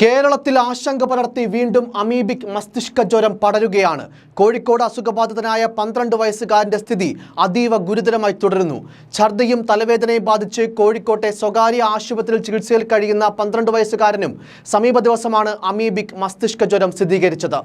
കേരളത്തിൽ ആശങ്ക പടർത്തി വീണ്ടും അമീബിക് മസ്തിഷ്ക ജ്വരം പടരുകയാണ്. കോഴിക്കോട് അസുഖബാധിതനായ പന്ത്രണ്ട് വയസ്സുകാരന്റെ സ്ഥിതി അതീവ ഗുരുതരമായി തുടരുന്നു. ഛർദിയും തലവേദനയും ബാധിച്ച് കോഴിക്കോട്ടെ സ്വകാര്യ ആശുപത്രിയിൽ ചികിത്സയിൽ കഴിയുന്ന പന്ത്രണ്ട് വയസ്സുകാരനും സമീപ ദിവസമാണ് അമീബിക് മസ്തിഷ്ക ജ്വരം സ്ഥിരീകരിച്ചത്.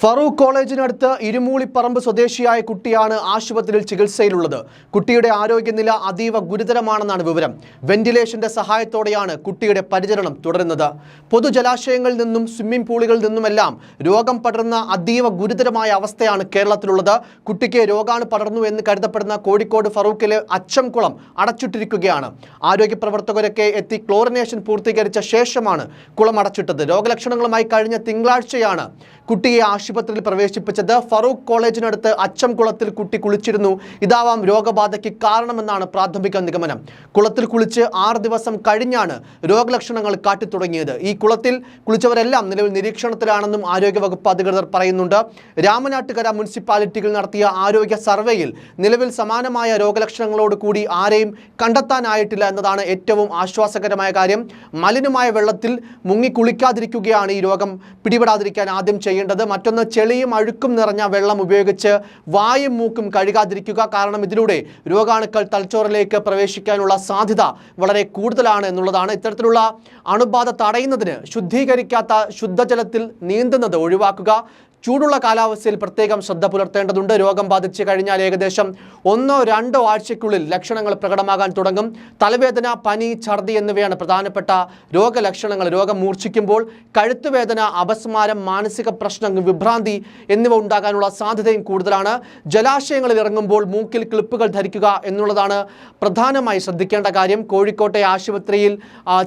ഫറൂഖ് കോളേജിനടുത്ത് ഇരുമൂളിപ്പറമ്പ് സ്വദേശിയായ കുട്ടിയാണ് ആശുപത്രിയിൽ ചികിത്സയിലുള്ളത്. കുട്ടിയുടെ ആരോഗ്യനില അതീവ ഗുരുതരമാണെന്നാണ് വിവരം. വെന്റിലേഷന്റെ സഹായത്തോടെയാണ് കുട്ടിയുടെ പരിചരണം തുടരുന്നത്. പൊതുജലാശയങ്ങളിൽ നിന്നും സ്വിമ്മിംഗ് പൂളുകളിൽ നിന്നുമെല്ലാം രോഗം പടർന്ന അതീവ ഗുരുതരമായ അവസ്ഥയാണ് കേരളത്തിലുള്ളത്. കുട്ടിക്ക് രോഗാണ് പടർന്നു എന്ന് കരുതപ്പെടുന്ന കോഴിക്കോട് ഫറൂഖിലെ അച്ചംകുളം അടച്ചിട്ടിരിക്കുകയാണ്. ആരോഗ്യ പ്രവർത്തകരൊക്കെ എത്തി ക്ലോറിനേഷൻ പൂർത്തീകരിച്ച ശേഷമാണ് കുളം അടച്ചിട്ടത്. രോഗലക്ഷണങ്ങളുമായി കഴിഞ്ഞ തിങ്കളാഴ്ചയാണ് കുട്ടിയെ ആശുപത്രിയിൽ പ്രവേശിപ്പിച്ചത് ഫറൂഖ് കോളേജിനടുത്ത് അച്ചംകുളത്തിൽ കുട്ടി കുളിച്ചിരുന്നു. ഇതാവാം രോഗബാധയ്ക്ക് കാരണമെന്നാണ് പ്രാഥമിക നിഗമനം. കുളത്തിൽ കുളിച്ച് ആറ് ദിവസം കഴിഞ്ഞാണ് രോഗലക്ഷണങ്ങൾ കാട്ടിത്തുടങ്ങിയത്. ഈ കുളത്തിൽ കുളിച്ചവരെല്ലാം നിലവിൽ നിരീക്ഷണത്തിലാണെന്നും ആരോഗ്യവകുപ്പ് അധികൃതർ പറയുന്നുണ്ട്. രാമനാട്ടുകര മുനിസിപ്പാലിറ്റിയിൽ നടത്തിയ ആരോഗ്യ സർവേയിൽ നിലവിൽ സമാനമായ രോഗലക്ഷണങ്ങളോട് കൂടി ആരെയും കണ്ടെത്താനായിട്ടില്ല എന്നതാണ് ഏറ്റവും ആശ്വാസകരമായ കാര്യം. മലിനമായ വെള്ളത്തിൽ മുങ്ങി കുളിക്കാതിരിക്കുകയാണ് ഈ രോഗം പിടിപെടാതിരിക്കാൻ ആദ്യം ചെയ്യേണ്ടത്. മറ്റൊന്ന് ചെളിയും അഴുക്കും നിറഞ്ഞ വെള്ളം ഉപയോഗിച്ച് വായും മൂക്കും കഴുകാതിരിക്കുക കാരണം ഇതിലൂടെ രോഗാണുക്കൾ തലച്ചോറിലേക്ക് പ്രവേശിക്കാനുള്ള സാധ്യത വളരെ കൂടുതലാണ് എന്നുള്ളതാണ്. ഇത്തരത്തിലുള്ള അണുബാധ തടയുന്നതിന് ശുദ്ധീകരിക്കാത്ത ശുദ്ധജലത്തിൽ നീന്തുന്നത് ഒഴിവാക്കുക. ചൂടുള്ള കാലാവസ്ഥയിൽ പ്രത്യേകം ശ്രദ്ധ പുലർത്തേണ്ടതുണ്ട്. രോഗം ബാധിച്ചു കഴിഞ്ഞാൽ ഏകദേശം ഒന്നോ രണ്ടോ ആഴ്ചയ്ക്കുള്ളിൽ ലക്ഷണങ്ങൾ പ്രകടമാകാൻ തുടങ്ങും. തലവേദന പനി ഛർദി എന്നിവയാണ് പ്രധാനപ്പെട്ട രോഗലക്ഷണങ്ങൾ. രോഗം മൂർച്ഛിക്കുമ്പോൾ കഴുത്തുവേദന അപസ്മാരം മാനസിക പ്രശ്നം വിഭ്രാന്തി എന്നിവ ഉണ്ടാകാനുള്ള സാധ്യതയും കൂടുതലാണ്. ജലാശയങ്ങളിൽ ഇറങ്ങുമ്പോൾ മൂക്കിൽ ക്ലിപ്പുകൾ ധരിക്കുക എന്നുള്ളതാണ് പ്രധാനമായി ശ്രദ്ധിക്കേണ്ട കാര്യം. കോഴിക്കോട്ടെ ആശുപത്രിയിൽ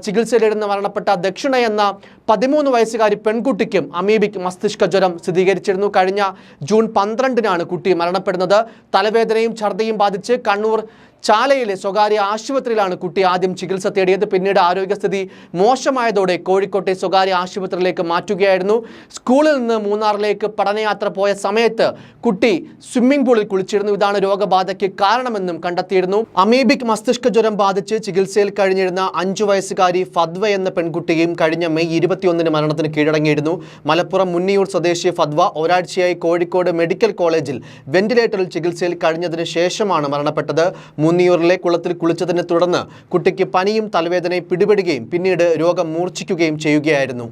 ചികിത്സയിലിടുന്ന മരണപ്പെട്ട ദക്ഷിണ എന്ന പതിമൂന്ന് വയസ്സുകാരി പെൺകുട്ടിക്കും അമീബിക് മസ്തിഷ്ക ജ്വരം സ്ഥിരീകരിച്ചിരുന്നു. കഴിഞ്ഞ ജൂൺ പന്ത്രണ്ടിനാണ് കുട്ടി മരണപ്പെടുന്നത്. തലവേദനയും ഛർദിയും ബാധിച്ച് കണ്ണൂർ ചാലയിലെ സ്വകാര്യ ആശുപത്രിയിലാണ് കുട്ടി ആദ്യം ചികിത്സ തേടിയത്. പിന്നീട് ആരോഗ്യസ്ഥിതി മോശമായതോടെ കോഴിക്കോട്ടെ സ്വകാര്യ ആശുപത്രിയിലേക്ക് മാറ്റുകയായിരുന്നു. സ്കൂളിൽ നിന്ന് മൂന്നാറിലേക്ക് പഠനയാത്ര പോയ സമയത്ത് കുട്ടി സ്വിമ്മിംഗ് പൂളിൽ കുളിച്ചിരുന്നു. ഇതാണ് രോഗബാധയ്ക്ക് കാരണമെന്നും കണ്ടെത്തിയിരുന്നു. അമീബിക് മസ്തിഷ്ക ജ്വരം ബാധിച്ച് ചികിത്സയിൽ കഴിഞ്ഞിരുന്ന അഞ്ചു വയസ്സുകാരി ഫദ്വ എന്ന പെൺകുട്ടിയും കഴിഞ്ഞ മെയ് ഇരുപത്തിയൊന്നിന് മരണത്തിന് കീഴടങ്ങിയിരുന്നു. മലപ്പുറം മുന്നിയൂർ സ്വദേശി ഫദ്വ ഒരാഴ്ചയായി കോഴിക്കോട് മെഡിക്കൽ കോളേജിൽ വെന്റിലേറ്ററിൽ ചികിത്സയിൽ കഴിഞ്ഞതിന് ശേഷമാണ് മരണപ്പെട്ടത്. മുന്നിയൂറിലെ കുളത്തിൽ കുളിച്ചതിനെ തുടർന്ന് കുട്ടിക്ക് പനിയും തലവേദനയും പിടിപെടുകയും പിന്നീട് രോഗം മൂർച്ഛിക്കുകയും ചെയ്യുകയായിരുന്നു.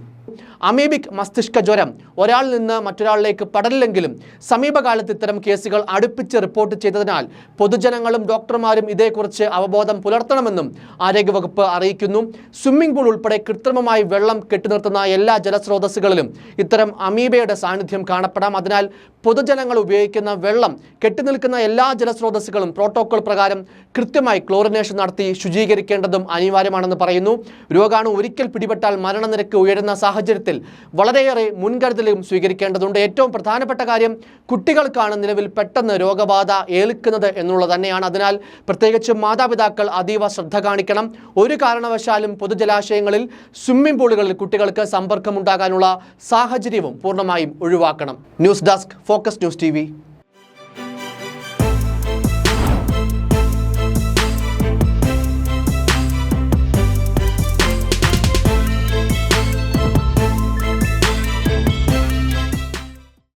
അമീബിക് മസ്തിഷ്ക ജ്വരം. ഒരാളിൽ നിന്ന് മറ്റൊരാളിലേക്ക് പടരില്ലെങ്കിലും സമീപകാലത്ത് ഇത്തരം കേസുകൾ അടുപ്പിച്ച് റിപ്പോർട്ട് ചെയ്തതിനാൽ പൊതുജനങ്ങളും ഡോക്ടർമാരും ഇതേക്കുറിച്ച് അവബോധം പുലർത്തണമെന്നും ആരോഗ്യവകുപ്പ് അറിയിക്കുന്നു. സ്വിമ്മിംഗ് പൂൾ ഉൾപ്പെടെ കൃത്രിമമായി വെള്ളം കെട്ടിനിർത്തുന്ന എല്ലാ ജലസ്രോതസ്സുകളിലും ഇത്തരം അമീബയുടെ സാന്നിധ്യം കാണപ്പെടാം. അതിനാൽ പൊതുജനങ്ങൾ ഉപയോഗിക്കുന്ന വെള്ളം കെട്ടിനിൽക്കുന്ന എല്ലാ ജലസ്രോതസ്സുകളും പ്രോട്ടോകോൾ പ്രകാരം കൃത്യമായി ക്ലോറിനേഷൻ നടത്തി ശുചീകരിക്കേണ്ടതും അനിവാര്യമാണെന്ന് പറയുന്നു. രോഗാണു ഒരിക്കൽ പിടിപെട്ടാൽ മരണനിരക്ക് ഉയരുന്ന സാഹചര്യത്തിൽ വളരെയേറെ മുൻകരുതലും സ്വീകരിക്കേണ്ടതുണ്ട്. ഏറ്റവും പ്രധാനപ്പെട്ട കാര്യം കുട്ടികൾക്കാണ് നിലവിൽ പെട്ടെന്ന് രോഗബാധ ഏൽക്കുന്നത് എന്നുള്ളത് തന്നെയാണ്. അതിനാൽ പ്രത്യേകിച്ച് മാതാപിതാക്കൾ അതീവ ശ്രദ്ധ കാണിക്കണം. ഒരു കാരണവശാലും പൊതുജലാശയങ്ങളിൽ സ്വിമ്മിംഗ് പൂളുകളിൽ കുട്ടികൾക്ക് സമ്പർക്കമുണ്ടാകാനുള്ള സാഹചര്യവും പൂർണമായും ഒഴിവാക്കണം. News desk focus news T